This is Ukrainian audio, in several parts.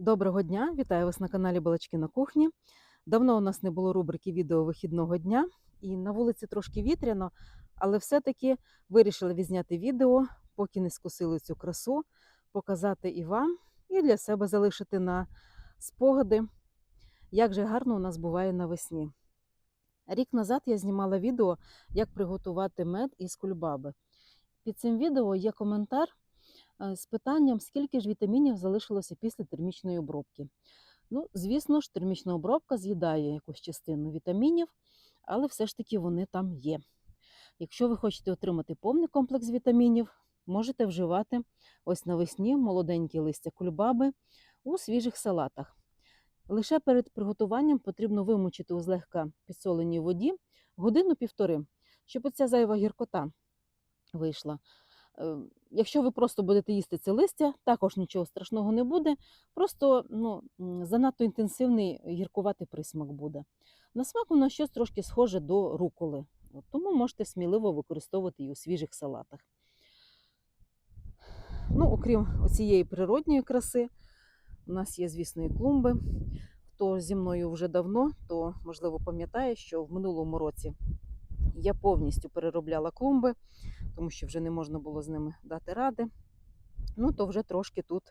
Доброго дня! Вітаю вас на каналі Балачки на кухні. Давно у нас не було рубрики відео вихідного дня, і на вулиці трошки вітряно, але все-таки вирішила відзняти відео, поки не скусили цю красу, показати і вам, і для себе залишити на спогади, як же гарно у нас буває навесні. Рік назад я знімала відео, як приготувати мед із кульбаби. Під цим відео є коментар з питанням, скільки ж вітамінів залишилося після термічної обробки. Ну, звісно ж, термічна обробка з'їдає якусь частину вітамінів, але все ж таки вони там є. Якщо ви хочете отримати повний комплекс вітамінів, можете вживати ось навесні молоденькі листя кульбаби у свіжих салатах. Лише перед приготуванням потрібно вимочити у злегка підсоленій воді годину-півтори, щоб оця зайва гіркота вийшла. Якщо ви просто будете їсти це листя, також нічого страшного не буде. Просто ну, занадто інтенсивний гіркуватий присмак буде. На смак воно щось трошки схоже до руколи, тому можете сміливо використовувати її у свіжих салатах. Ну, окрім цієї природньої краси, у нас є, звісно, і клумби. Хто зі мною вже давно, то можливо пам'ятає, що в минулому році я повністю переробляла клумби, тому що вже не можна було з ними дати ради. Ну, то вже трошки тут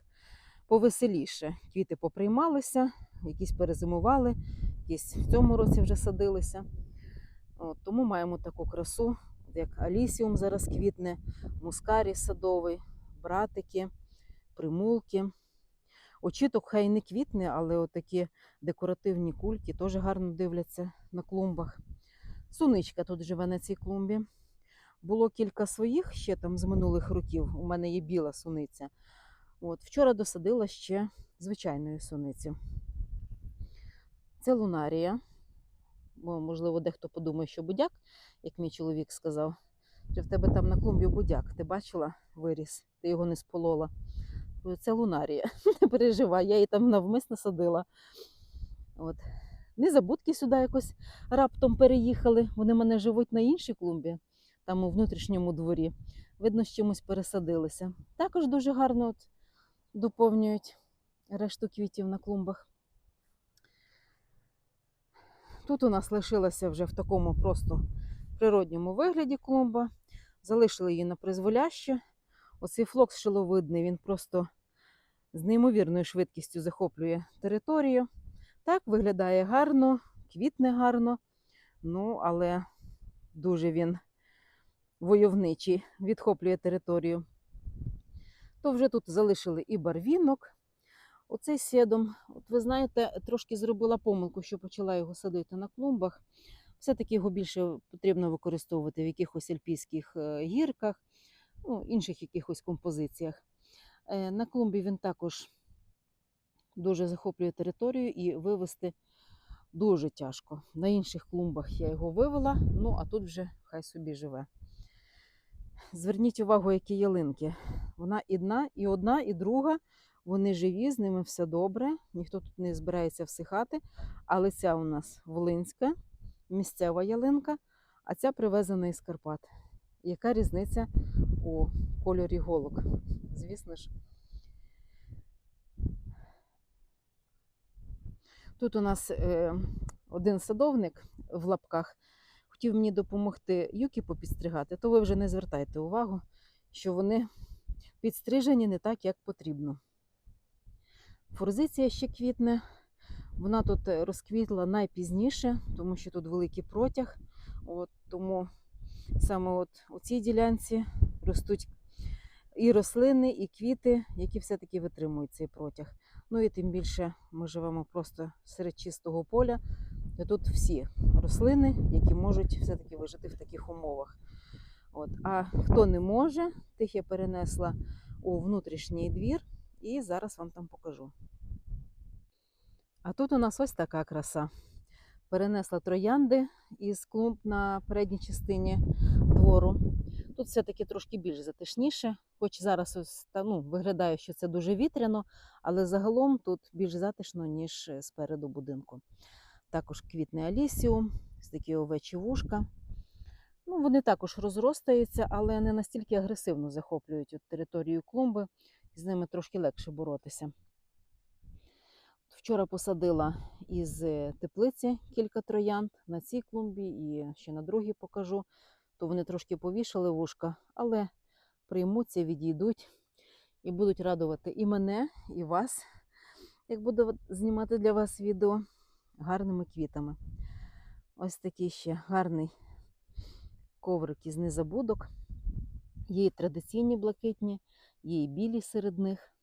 повеселіше. Квіти поприймалися, якісь перезимували, якісь в цьому році вже садилися. От, тому маємо таку красу, як алісіум зараз квітне, мускарій садовий, братики, примулки. Очіток хай не квітне, але отакі декоративні кульки теж гарно дивляться на клумбах. Суничка тут живе на цій клумбі. Було кілька своїх ще там з минулих років. У мене є біла суниця. От, вчора досадила ще звичайної суниці. Це лунарія. Бо, можливо, дехто подумає, що будяк, як мій чоловік сказав. Що в тебе там на клумбі будяк. Ти бачила виріс, ти його не сполола. Це лунарія. Не переживай, я її там навмисно садила. От. Незабудки сюди якось раптом переїхали. Вони мене живуть на іншій клумбі, там у внутрішньому дворі. Видно, з чимось пересадилися. Також дуже гарно от доповнюють решту квітів на клумбах. Тут у нас лишилася вже в такому просто природньому вигляді клумба. Залишили її на призволяще. Оцей флокс шиловидний, він просто з неймовірною швидкістю захоплює територію. Так, виглядає гарно, квітне гарно, ну, але дуже він войовничий, відхоплює територію. То вже тут залишили і барвінок. Оцей седом. От ви знаєте, трошки зробила помилку, що почала його садити на клумбах. Все-таки його більше потрібно використовувати в якихось альпійських е, гірках, ну, інших якихось композиціях. Е, На клумбі він також дуже захоплює територію і вивести дуже тяжко. На інших клумбах я його вивела, ну а тут вже хай собі живе. Зверніть увагу, які ялинки. Вона і одна, і одна, і друга. Вони живі, з ними все добре, ніхто тут не збирається всихати. Але ця у нас волинська, місцева ялинка, а ця привезена із Карпат. Яка різниця у кольорі голок? Звісно ж. Тут у нас е, один садовник в лапках хотів мені допомогти юки попідстригати, то ви вже не звертайте увагу, що вони підстрижені не так, як потрібно. Форзиція ще квітне. Вона тут розквітла найпізніше, тому що тут великий протяг. От, тому саме от у цій ділянці ростуть і рослини, і квіти, які все-таки витримують цей протяг. Ну і тим більше ми живемо просто серед чистого поля, де тут всі рослини, які можуть все-таки вижити в таких умовах. От. А хто не може, тих я перенесла у внутрішній двір і зараз вам там покажу. А тут у нас ось така краса. Перенесла троянди із клумб на передній частині двору. Тут все-таки трошки більш затишніше, хоч зараз ось, ну, виглядає, що це дуже вітряно, але загалом тут більш затишно, ніж е, спереду будинку. Також квітне алісіум, ось такі овечі вушка. Ну, вони також розростаються, але не настільки агресивно захоплюють от територію клумби, з ними трошки легше боротися. Вчора посадила із е, теплиці кілька троянд на цій клумбі і ще на другій покажу. То вони трошки повішали вушка, але приймуться, відійдуть і будуть радувати і мене, і вас, як буду знімати для вас відео гарними квітами. Ось такий ще гарний коврик із незабудок. Є і традиційні блакитні, є і білі серед них.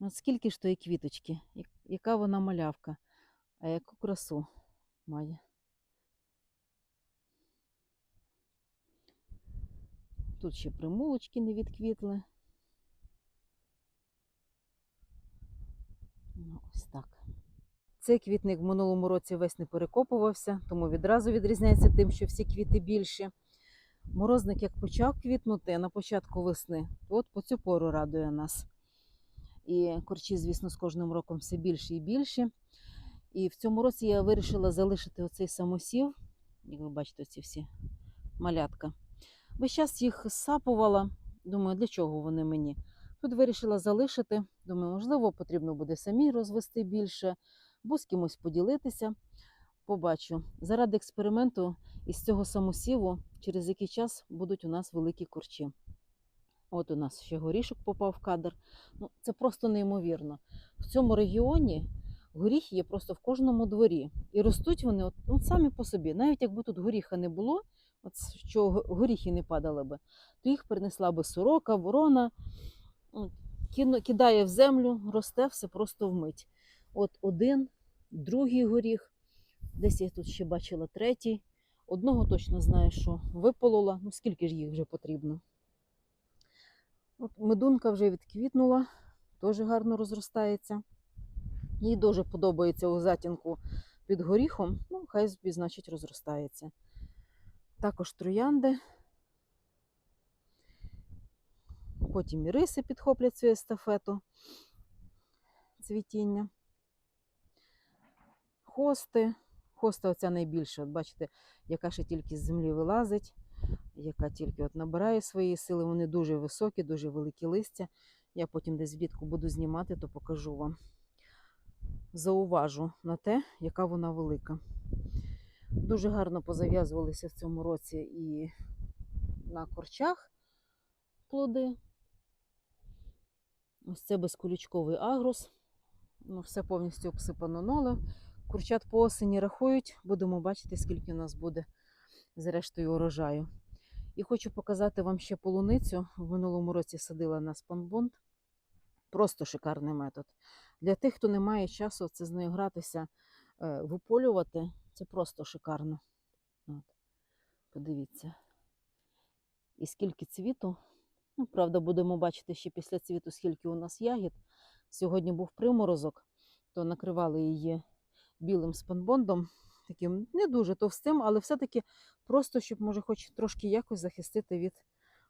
От скільки ж тої квіточки, яка вона малявка, а яку красу має. Тут ще примулочки не відквітли. Ну, ось так. Цей квітник в минулому році весь не перекопувався, тому відразу відрізняється тим, що всі квіти більші. Морозник як почав квітнути на початку весни, от по цю пору радує нас. І корчі, звісно, з кожним роком все більше і більше. І в цьому році я вирішила залишити оцей самосів, як ви бачите, ці всі малятка. Весь час їх сапувала. Думаю, для чого вони мені? Тут вирішила залишити. Думаю, можливо, потрібно буде самій розвести більше, або з кимось поділитися. Побачу. Заради експерименту із цього самосіву, через який час будуть у нас великі корчі. От у нас ще горішок попав в кадр. Ну, це просто неймовірно. В цьому регіоні горіхи є просто в кожному дворі. І ростуть вони от, от самі по собі. Навіть якби тут горіха не було, от що горіхи не падали би, то їх принесла би сорока, ворона, кидає в землю, росте все просто вмить. От один, другий горіх, десь я тут ще бачила третій. Одного точно знаю, що виполола. Ну скільки ж їх вже потрібно. От медунка вже відквітнула, теж гарно розростається. Їй дуже подобається у затінку під горіхом. Ну, хай собі, значить, розростається. Також троянди. Потім і риси підхоплять цю естафету цвітіння. Хости. Хоста оця найбільша. От бачите, яка ще тільки з землі вилазить, яка тільки от набирає свої сили. Вони дуже високі, дуже великі листя. Я потім десь влітку буду знімати, то покажу вам. Зауважу на те, яка вона велика. Дуже гарно позав'язувалися в цьому році і на корчах плоди. Ось це безкулючковий агрус. Ну, все повністю обсипано нолем. Курчат по осені рахують, будемо бачити, скільки у нас буде зрештою урожаю. І хочу показати вам ще полуницю. В минулому році садила на спанбонд. Просто шикарний метод. Для тих, хто не має часу це з нею гратися, е, виполювати, це просто шикарно. От. Подивіться. І скільки цвіту. Ну, правда, будемо бачити ще після цвіту, скільки у нас ягід. Сьогодні був приморозок, то накривали її білим спанбондом, таким не дуже товстим, але все-таки просто, щоб, може, хоч трошки якось захистити від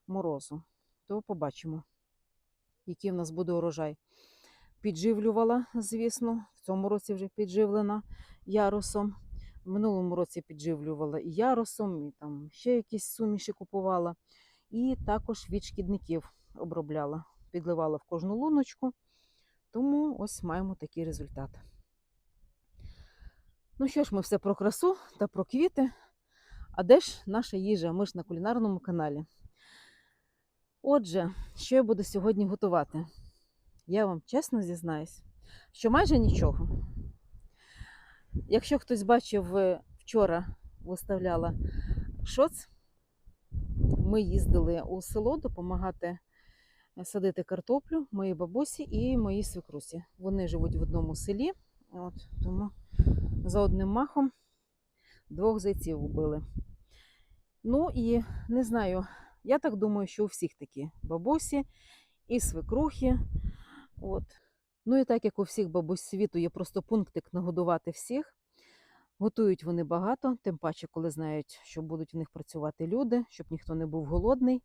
морозу. То побачимо, який в нас буде урожай. Підживлювала, звісно, в цьому році вже підживлена ярусом. В минулому році підживлювала і ярусом, і там ще якісь суміші купувала. І також від шкідників обробляла, підливала в кожну луночку. Тому ось маємо такий результат. Ну що ж, ми все про красу та про квіти. А де ж наша їжа? Ми ж на кулінарному каналі. Отже, що я буду сьогодні готувати? Я вам чесно зізнаюсь, що майже нічого. Якщо хтось бачив, вчора виставляла шоц, ми їздили у село допомагати е, садити картоплю моїй бабусі і моїй свекрусі. Вони живуть в одному селі, от, тому за одним махом двох зайців убили. Ну і не знаю, я так думаю, що у всіх такі бабусі і свекрухи. От. Ну і так як у всіх бабусь світу є просто пунктик нагодувати всіх. Готують вони багато, тим паче, коли знають, що будуть в них працювати люди, щоб ніхто не був голодний.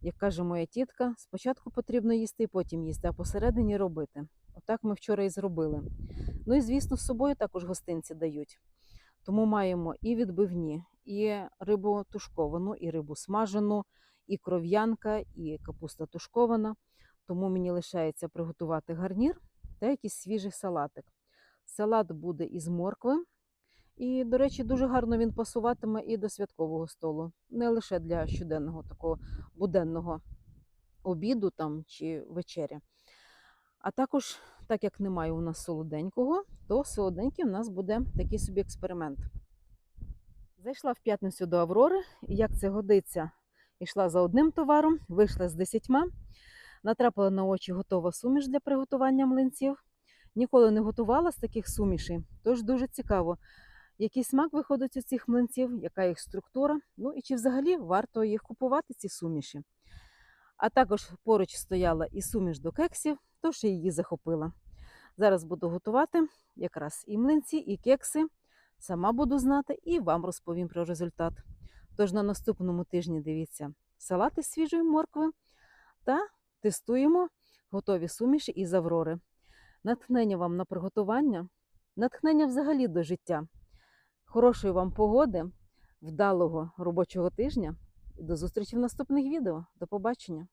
Як каже моя тітка, спочатку потрібно їсти, потім їсти, а посередині робити. Отак ми вчора і зробили. Ну і звісно, з собою також гостинці дають. Тому маємо і відбивні, і рибу тушковану, і рибу смажену, і кров'янка, і капуста тушкована. Тому мені лишається приготувати гарнір та якийсь свіжий салатик. Салат буде із моркви. І, до речі, дуже гарно він пасуватиме і до святкового столу, не лише для щоденного такого буденного обіду там чи вечері. А також, так як немає у нас солоденького, то солоденький у нас буде такий собі експеримент. Зайшла в п'ятницю до Аврори, і як це годиться, йшла за одним товаром, вийшла з десятьма, натрапила на очі готова суміш для приготування млинців. Ніколи не готувала з таких сумішей, тож дуже цікаво, який смак виходить у цих млинців, яка їх структура, ну і чи взагалі варто їх купувати, ці суміші. А також поруч стояла і суміш до кексів, тож я її захопила. Зараз буду готувати якраз і млинці, і кекси. Сама буду знати і вам розповім про результат. Тож на наступному тижні дивіться салати з свіжої моркви та тестуємо готові суміші із Аврори. Натхнення вам на приготування, натхнення взагалі до життя. Хорошої вам погоди, вдалого робочого тижня до зустрічі в наступних відео. До побачення!